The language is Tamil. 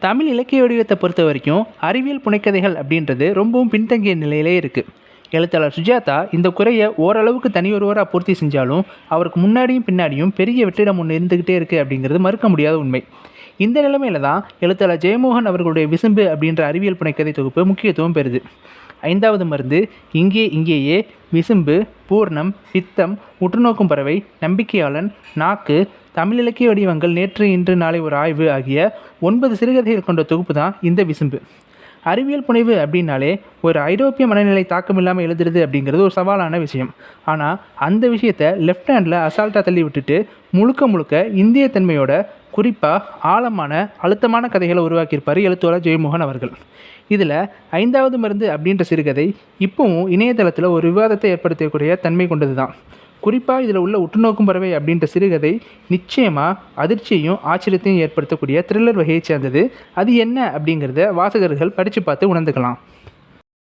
தமிழ் இலக்கிய வடிவத்தை பொறுத்த வரைக்கும் அறிவியல் புனைக்கதைகள் அப்படின்றது ரொம்பவும் பின்தங்கிய நிலையிலே இருக்குது எழுத்தாளர் சுஜாதா இந்த குறையை ஓரளவுக்கு தனி ஒருவராக பூர்த்தி செஞ்சாலும் அவருக்கு முன்னாடியும் பின்னாடியும் பெரிய வெற்றிடம் ஒன்று இருந்துக்கிட்டே இருக்குது அப்படிங்கிறது மறுக்க முடியாத உண்மை. இந்த நிலைமையில தான் எழுத்தாளர் ஜெயமோகன் அவர்களுடைய விசும்பு அப்படின்ற அறிவியல் புனைக்கதை தொகுப்பு முக்கியத்துவம் பெறுது. ஐந்தாவது மருந்து இங்கே இங்கேயே விசும்பு பூர்ணம் பித்தம் உற்றுநோக்கும் பறவை நம்பிக்கையாளன் நாக்கு தமிழ் இலக்கிய வடிவங்கள் நேற்று இன்று நாளை ஒரு ஆய்வு ஆகிய ஒன்பது சிறுகதைகள் கொண்ட தொகுப்பு தான் இந்த விசும்பு. அறிவியல் புனைவு அப்படின்னாலே ஒரு ஐரோப்பிய மனநிலை தாக்கம் இல்லாமல் எழுதுறது அப்படிங்கிறது ஒரு சவாலான விஷயம். ஆனால் அந்த விஷயத்தை லெஃப்ட் ஹேண்டில் அசால்ட்டாக தள்ளி விட்டுட்டு முழுக்க முழுக்க இந்திய தன்மையோட குறிப்பாக ஆழமான அழுத்தமான கதைகளை உருவாக்கியிருப்பார் எழுத்துவாளர் ஜெயமோகன் அவர்கள். இதில் ஐந்தாவது மருந்து அப்படின்ற சிறுகதை இப்போவும் இணையதளத்தில் ஒரு விவாதத்தை ஏற்படுத்தக்கூடிய தன்மை கொண்டது தான் குறிப்பாக இதில் உள்ள உற்றுநோக்கும் பறவை அப்படின்ற சிறுகதை நிச்சயமாக அதிர்ச்சியையும் ஆச்சரியத்தையும் ஏற்படுத்தக்கூடிய த்ரில்லர் வகையைச் சேர்ந்தது. அது என்ன அப்படிங்கிறத வாசகர்கள் படித்து பார்த்து உணர்ந்துக்கலாம்.